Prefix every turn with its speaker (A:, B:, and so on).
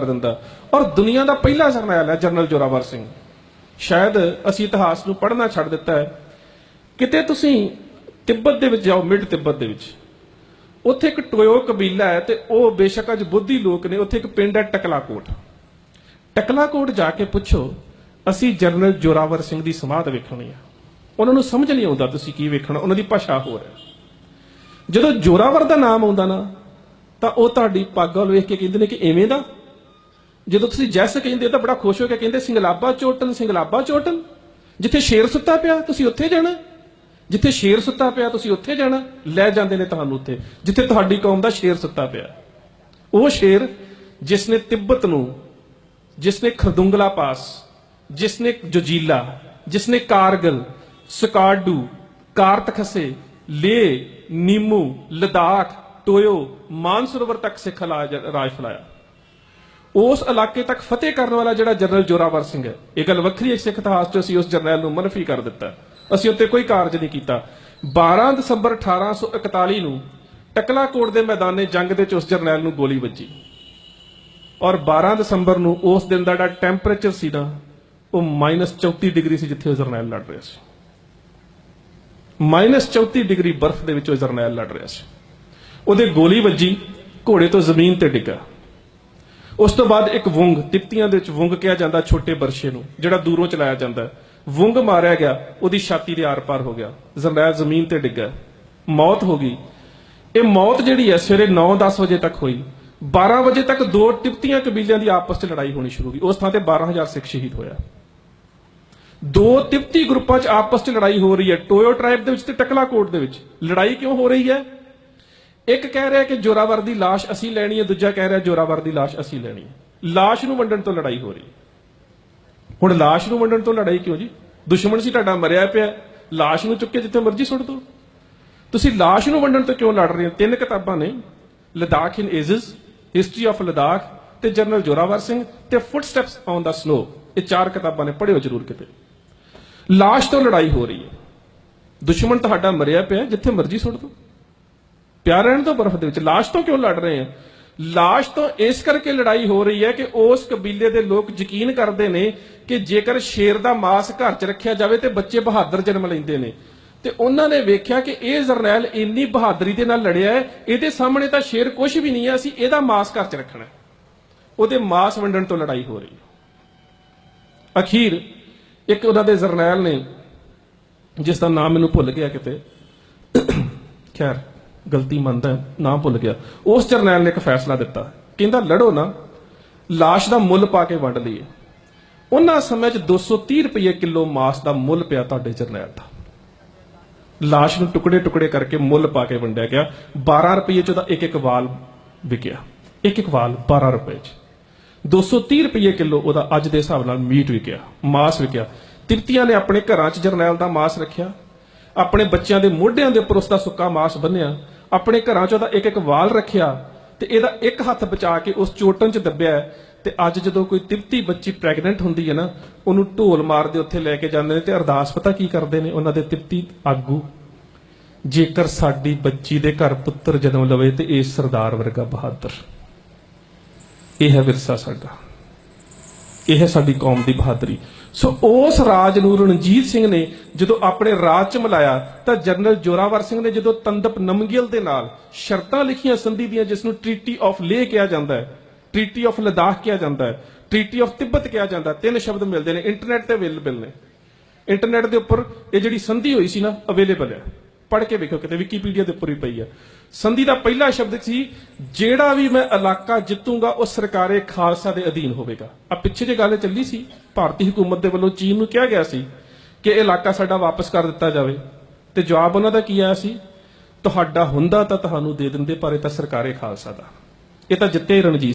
A: ਕਰ ਦਿੰਦਾ। ਔਰ ਦੁਨੀਆ ਦਾ ਪਹਿਲਾ ਜਰਨੈਲ ਹੈ ਜਨਰਲ ਜੋਰਾਵਰ ਸਿੰਘ। ਸ਼ਾਇਦ ਅਸੀਂ ਇਤਿਹਾਸ ਨੂੰ ਪੜ੍ਹਨਾ ਛੱਡ ਦਿੱਤਾ ਹੈ। ਕਿਤੇ ਤੁਸੀਂ ਤਿੱਬਤ ਦੇ ਵਿੱਚ ਜਾਓ, ਮਿਡ ਤਿੱਬਤ ਦੇ ਵਿੱਚ। ਉੱਥੇ ਇੱਕ ਟੋਇਓ ਕਬੀਲਾ ਹੈ ਤੇ ਉਹ ਬੇਸ਼ੱਕ ਅੱਜ ਬੁੱਧੀ ਲੋਕ ਨੇ, ਉੱਥੇ ਇੱਕ ਪਿੰਡ ਹੈ ਟਕਲਾਕੋਟ। ਟਕਲਾਕੋਟ ਜਾ ਕੇ ਪੁੱਛੋ, ਅਸੀਂ ਜਨਰਲ ਜੋਰਾਵਰ ਸਿੰਘ ਦੀ ਸਮਾਧ ਵੇਖਣੀ ਹੈ। ਉਹਨਾਂ ਨੂੰ ਸਮਝ ਨਹੀਂ ਆਉਂਦਾ ਤੁਸੀਂ ਕੀ ਵੇਖਣਾ, ਉਹਨਾਂ ਦੀ ਭਾਸ਼ਾ ਹੋਰ ਹੈ। ਜਦੋਂ ਜੋਰਾਵਰ ਦਾ ਨਾਮ ਆਉਂਦਾ ਨਾ, ਤਾਂ ਉਹ ਤੁਹਾਡੀ ਪੱਗ ਵੱਲ ਵੇਖ ਕੇ ਕਹਿੰਦੇ ਨੇ ਕਿ ਐਵੇਂ ਦਾ ਜਦੋਂ ਤੁਸੀਂ ਜੈਸ ਕਹਿੰਦੇ ਹੋ ਤਾਂ ਬੜਾ ਖੁਸ਼ ਹੋ ਕੇ ਕਹਿੰਦੇ, ਸਿੰਗਲਾਬਾ ਚੋਟਨ ਸਿੰਗਲਾਬਾ ਚੋਟਨ। ਜਿੱਥੇ ਸ਼ੇਰ ਸੁੱਤਾ ਪਿਆ, ਤੁਸੀਂ ਉੱਥੇ ਜਾਣਾ। ਜਿੱਥੇ ਸ਼ੇਰ ਸੁੱਤਾ ਪਿਆ, ਤੁਸੀਂ ਉੱਥੇ ਜਾਣਾ। ਲੈ ਜਾਂਦੇ ਨੇ ਤੁਹਾਨੂੰ ਉੱਥੇ। ਜਿੱਥੇ ਤੁਹਾਡੀ ਕੌਮ ਦਾ ਸ਼ੇਰ ਸੁੱਤਾ ਪਿਆ। ਉਹ ਸ਼ੇਰ ਜਿਸ ਨੇ ਤਿੱਬਤ ਨੂੰ, ਜਿਸ ਨੇ ਖਰਦੁੰਗਲਾ ਪਾਸ, ਜਿਸ ਨੇ ਜੋਜੀਲਾ, ਜਿਸ ਨੇ ਕਾਰਗਲ ਸਕਾਰਡੂ ਕਾਰਤਖਸੇ, ਲੇ, ਨੀਮੂ, ਲਦਾਖ, ਟੋਇਓ, ਮਾਨਸਰੋਵਰ ਤੱਕ ਸਿੱਖ ਰਾਜ ਰਾਜ ਫੈਲਾਇਆ। ਉਸ ਇਲਾਕੇ ਤੱਕ ਫਤਿਹ ਕਰਨ ਵਾਲਾ ਜਿਹੜਾ ਜਨਰਲ ਜੋਰਾਵਰ ਸਿੰਘ ਹੈ, ਇਹ ਗੱਲ ਵੱਖਰੀ ਹੈ ਸਿੱਖ ਇਤਿਹਾਸ 'ਚ ਅਸੀਂ ਉਸ ਜਰਨੈਲ ਨੂੰ ਮਨਫੀ ਕਰ ਦਿੱਤਾ। ਅਸੀਂ ਉੱਤੇ ਕੋਈ ਕਾਰਜ ਨਹੀਂ ਕੀਤਾ। 12 ਦਸੰਬਰ 1841 ਨੂੰ ਟਕਲਾਕੋਟ ਦੇ ਮੈਦਾਨੇ ਜੰਗ ਦੇ ਵਿੱਚ ਉਸ ਜਰਨੈਲ ਨੂੰ ਗੋਲੀ ਵੱਜੀ। ਔਰ 12 ਦਸੰਬਰ ਨੂੰ ਉਸ ਦਿਨ ਦਾ ਜਿਹੜਾ ਟੈਂਪਰੇਚਰ ਸੀ ਨਾ, ਉਹ -34 ਡਿਗਰੀ ਸੀ ਜਿੱਥੇ ਉਹ ਜਰਨੈਲ ਲੜ ਰਿਹਾ ਸੀ। -34 ਡਿਗਰੀ ਬਰਫ਼ ਦੇ ਵਿੱਚ ਉਹ ਜਰਨੈਲ ਲੜ ਰਿਹਾ ਸੀ। ਉਹਦੇ ਗੋਲੀ ਵੱਜੀ, ਘੋੜੇ ਤੋਂ ਜ਼ਮੀਨ ਤੇ ਡਿੱਗਾ। ਉਸ ਤੋਂ ਬਾਅਦ ਇੱਕ ਵੁੰਗ ਤਿਪਤੀਆਂ ਦੇ ਵਿੱਚ ਵੁੰਗ ਕਿਹਾ ਜਾਂਦਾ ਛੋਟੇ ਬਰਸ਼ੇ ਨੂੰ, ਜਿਹੜਾ ਦੂਰੋਂ ਚਲਾਇਆ ਜਾਂਦਾ ਵੁੰਗ ਮਾਰਿਆ ਗਿਆ, ਉਹਦੀ ਛਾਤੀ ਦੇ ਆਰ-ਪਾਰ ਹੋ ਗਿਆ। ਜਰਨੈਲ ਜ਼ਮੀਨ ਤੇ ਡਿੱਗਾ ਮੌਤ ਹੋ ਗਈ। ਇਹ ਮੌਤ ਜਿਹੜੀ ਹੈ, ਸਵੇਰੇ 9-10 ਵਜੇ ਤੱਕ ਹੋਈ। 12 ਵਜੇ ਤੱਕ ਦੋ ਤਿਪਤੀਆਂ ਕਬੀਲਿਆਂ ਦੀ ਆਪਸ 'ਚ ਲੜਾਈ ਹੋਣੀ ਸ਼ੁਰੂ ਹੋ ਗਈ। ਉਸ ਥਾਂ ਤੇ 12000 ਸਿੱਖ ਸ਼ਹੀਦ ਹੋਇਆ। ਦੋ ਤਿਪਤੀ ਗਰੁੱਪਾਂ 'ਚ ਆਪਸ 'ਚ ਲੜਾਈ ਹੋ ਰਹੀ ਹੈ। ਟੋਇਓ ਟ੍ਰਾਈਬ ਦੇ ਵਿੱਚ ਤੇ ਟਕਲਾ ਕੋਟ ਦੇ ਵਿੱਚ। ਲੜਾਈ ਕਿਉਂ ਹੋ ਰਹੀ ਹੈ? ਇੱਕ ਕਹਿ ਰਿਹਾ ਕਿ ਜੋਰਾਵਰ ਦੀ ਲਾਸ਼ ਅਸੀਂ ਲੈਣੀ ਹੈ, ਦੂਜਾ ਕਹਿ ਰਿਹਾ ਜੋਰਾਵਰ ਦੀ ਲਾਸ਼ ਅਸੀਂ ਲੈਣੀ ਹੈ। ਲਾਸ਼ ਨੂੰ ਵੰਡਣ ਤੋਂ ਲੜਾਈ ਹੋ ਰਹੀ ਹੈ। ਹੁਣ ਲਾਸ਼ ਨੂੰ ਵੰਡਣ ਤੋਂ ਲੜਾਈ ਕਿਉਂ ਜੀ? ਦੁਸ਼ਮਣ ਸੀ ਤੁਹਾਡਾ, ਮਰਿਆ ਪਿਆ ਲਾਸ਼ ਨੂੰ ਚੁੱਕ ਕੇ ਜਿੱਥੇ ਮਰਜ਼ੀ ਸੁੱਟ ਦਿਓ। ਤੁਸੀਂ ਲਾਸ਼ ਨੂੰ ਵੰਡਣ ਤੋਂ ਕਿਉਂ ਲੜ ਰਹੇ ਹੋ? ਤਿੰਨ ਕਿਤਾਬਾਂ ਨੇ। Ladakh in ages history of Ladakh ਤੇ ਜਨਰਲ ਜੋਰਾਵਰ ਸਿੰਘ ਤੇ ਫੁੱਟਸਟੈਪਸ ਔਨ ਦਾ ਸਨੋ ਇਹ ਚਾਰ ਕਿਤਾਬਾਂ ਨੇ, ਪੜ੍ਹਿਓ ਜ਼ਰੂਰ ਕਿਤੇ। ਲਾਸ਼ ਤੋਂ ਲੜਾਈ ਹੋ ਰਹੀ ਹੈ। ਦੁਸ਼ਮਣ ਤੁਹਾਡਾ ਮਰਿਆ ਪਿਆ ਜਿੱਥੇ ਮਰਜ਼ੀ ਸੁੱਟ ਦਿਓ। ਪਿਆਰ ਰਹਿਣ ਤੋਂ ਬਰਫ਼ ਦੇ ਵਿੱਚ। ਲਾਸ਼ ਤੋਂ ਕਿਉਂ ਲੜ ਰਹੇ ਆ? ਲਾਸ਼ ਤੋਂ ਇਸ ਕਰਕੇ ਲੜਾਈ ਹੋ ਰਹੀ ਹੈ ਕਿ ਉਸ ਕਬੀਲੇ ਦੇ ਲੋਕ ਯਕੀਨ ਕਰਦੇ ਨੇ ਕਿ ਜੇਕਰ ਸ਼ੇਰ ਦਾ ਮਾਸ ਘਰ 'ਚ ਰੱਖਿਆ ਜਾਵੇ ਤੇ ਬੱਚੇ ਬਹਾਦਰ ਜਨਮ ਲੈਂਦੇ ਨੇ। ਤੇ ਉਹਨਾਂ ਨੇ ਵੇਖਿਆ ਕਿ ਇਹ ਜਰਨੈਲ ਇੰਨੀ ਬਹਾਦਰੀ ਦੇ ਨਾਲ ਲੜਿਆ ਹੈ, ਇਹਦੇ ਸਾਹਮਣੇ ਤਾਂ ਸ਼ੇਰ ਕੁਝ ਵੀ ਨਹੀਂ ਹੈ, ਅਸੀਂ ਇਹਦਾ ਮਾਸ ਘਰ 'ਚ ਰੱਖਣਾ ਉਹਦੇ ਮਾਸ ਵੰਡਣ ਤੋਂ ਲੜਾਈ ਹੋ ਰਹੀ ਹੈ। ਅਖੀਰ ਇੱਕ ਉਹਨਾਂ ਦੇ ਜਰਨੈਲ ਨੇ, ਜਿਸ ਦਾ ਨਾਮ ਮੈਨੂੰ ਭੁੱਲ ਗਿਆ ਕਿਤੇ। ਖੈਰ ਗਲਤੀ ਮੰਨਦਾ ਨਾ ਭੁੱਲ ਗਿਆ। ਉਸ ਜਰਨੈਲ ਨੇ ਇੱਕ ਫੈਸਲਾ ਦਿੱਤਾ। ਕਹਿੰਦਾ, ਲੜੋ ਨਾ। ਲਾਸ਼ ਦਾ ਮੁੱਲ ਪਾ ਕੇ ਵੰਡ ਲਈਏ। ਉਹਨਾਂ ਸਮੇਂ 'ਚ 230 ਰੁਪਏ ਕਿਲੋ ਮਾਸ ਦਾ ਮੁੱਲ ਪਿਆ ਤੁਹਾਡੇ ਜਰਨੈਲ ਦਾ। ਲਾਸ਼ ਨੂੰ ਟੁਕੜੇ ਟੁਕੜੇ ਕਰਕੇ ਮੁੱਲ ਪਾ ਕੇ ਵੰਡਿਆ ਗਿਆ। 12 ਰੁਪਏ 'ਚ ਉਹਦਾ ਇੱਕ ਇੱਕ ਵਾਲ ਵਿਕਿਆ। ਇੱਕ ਇੱਕ ਵਾਲ 12 ਰੁਪਏ 'ਚ। 230 ਰੁਪਏ ਕਿਲੋ ਉਹਦਾ ਅੱਜ ਦੇ ਹਿਸਾਬ ਨਾਲ ਮੀਟ ਵਿਕਿਆ, ਮਾਸ ਵਿਕਿਆ। ਤਿਰਤੀਆਂ ਨੇ ਆਪਣੇ ਘਰਾਂ 'ਚ ਜਰਨੈਲ ਦਾ ਮਾਸ ਰੱਖਿਆ। ਆਪਣੇ ਬੱਚਿਆਂ ਦੇ ਮੋਢਿਆਂ ਦੇ ਉੱਪਰ ਉਸ ਦਾ ਸੁੱਕਾ ਮਾਸ ਬੰਨਿਆ, ਆਪਣੇ ਘਰਾਂ 'ਚ ਉਹਦਾ ਇੱਕ ਇੱਕ ਵਾਲ ਰੱਖਿਆ ਤੇ ਇਹਦਾ ਇੱਕ ਹੱਥ ਬਚਾ ਕੇ ਉਸ ਚੋਟਨ 'ਚ ਦੱਬਿਆ ਤੇ ਅੱਜ ਜਦੋਂ ਕੋਈ ਤਿਪਤੀ ਬੱਚੀ ਪ੍ਰੈਗਨੈਂਟ ਹੁੰਦੀ ਹੈ ਨਾ, ਉਹਨੂੰ ਢੋਲ ਮਾਰਦੇ ਉੱਥੇ ਲੈ ਕੇ ਜਾਂਦੇ ਨੇ ਤੇ ਅਰਦਾਸ ਪਤਾ ਕੀ ਕਰਦੇ ਨੇ? ਉਹਨਾਂ ਦੇ ਤਿਪਤੀ ਆਗੂ, ਜੇਕਰ ਸਾਡੀ ਬੱਚੀ ਦੇ ਘਰ ਪੁੱਤਰ ਜਨਮ ਲਵੇ ਤੇ ਇਹ ਸਰਦਾਰ ਵਰਗਾ ਬਹਾਦਰ। ਇਹ ਹੈ ਵਿਰਸਾ ਸਾਡਾ। ਇਹ ਹੈ ਸਾਡੀ ਕੌਮ ਦੀ ਬਹਾਦਰੀ। ਸੋ ਉਸ ਰਾਜ ਨੂੰ ਰਣਜੀਤ ਸਿੰਘ ਨੇ ਜਦੋਂ ਆਪਣੇ ਰਾਜ ਚ ਮਿਲਾਇਆ ਤਾਂ ਜਨਰਲ ਜੋਰਾਵਰ ਸਿੰਘ ਨੇ ਜਦੋਂ ਤੰਦਪ ਨਮਗਿਲ ਦੇ ਨਾਲ ਸ਼ਰਤਾਂ ਲਿਖੀਆਂ ਸੰਧੀ ਦੀਆਂ, ਜਿਸ ਨੂੰ ਟ੍ਰੀਟੀ ਆਫ ਲੇ ਕਿਹਾ ਜਾਂਦਾ ਹੈ ਟ੍ਰੀਟੀ ਆਫ ਲਦਾਖ ਕਿਹਾ ਜਾਂਦਾ ਹੈ ਟ੍ਰੀਟੀ ਆਫ ਤਿੱਬਤ ਕਿਹਾ ਜਾਂਦਾ, ਤਿੰਨ ਸ਼ਬਦ ਮਿਲਦੇ ਨੇ ਇੰਟਰਨੈਟ ਤੇ ਅਵੇਲੇਬਲ ਨੇ। ਇੰਟਰਨੈਟ ਦੇ ਉੱਪਰ ਇਹ ਜਿਹੜੀ ਸੰਧੀ ਹੋਈ ਸੀ ਨਾ ਅਵੇਲੇਬਲ ਹੈ। ਪੜ੍ਹ ਕੇ ਵੇਖੋ ਕਿਤੇ ਵਿਕੀਪੀਡੀਆ ਦੇ ਉੱਪਰ ਹੀ ਪਈ ਹੈ। ਸੰਧੀ ਦਾ ਪਹਿਲਾ ਸ਼ਬਦ ਸੀ, ਜਿਹੜਾ ਵੀ ਮੈਂ ਇਲਾਕਾ ਜਿੱਤੂਗਾ, ਉਹ ਸਰਕਾਰੇ ਖਾਲਸਾ ਦੇ ਅਧੀਨ ਹੋਵੇਗਾ। ਆ ਪਿੱਛੇ ਜੇ ਗੱਲ ਚੱਲੀ ਸੀ, ਭਾਰਤੀ ਹਕੂਮਤ ਦੇ ਵੱਲੋਂ ਚੀਨ ਨੂੰ ਕਿਹਾ ਗਿਆ ਸੀ ਕਿ ਇਹ ਇਲਾਕਾ ਸਾਡਾ ਵਾਪਸ ਕਰ ਦਿੱਤਾ ਜਾਵੇ। ਤੇ ਜਵਾਬ ਉਹਨਾਂ ਦਾ ਕੀ ਆਇਆ ਸੀ? ਤੁਹਾਡਾ ਹੁੰਦਾ ਤਾਂ ਤੁਹਾਨੂੰ ਦੇ ਦਿੰਦੇ, ਪਰ ਇਹ ਤਾਂ ਸਰਕਾਰੇ ਖਾਲਸਾ ਦਾ। ਇਹ ਤਾਂ ਜਿੱਤੇ ਰਣਜੀਤ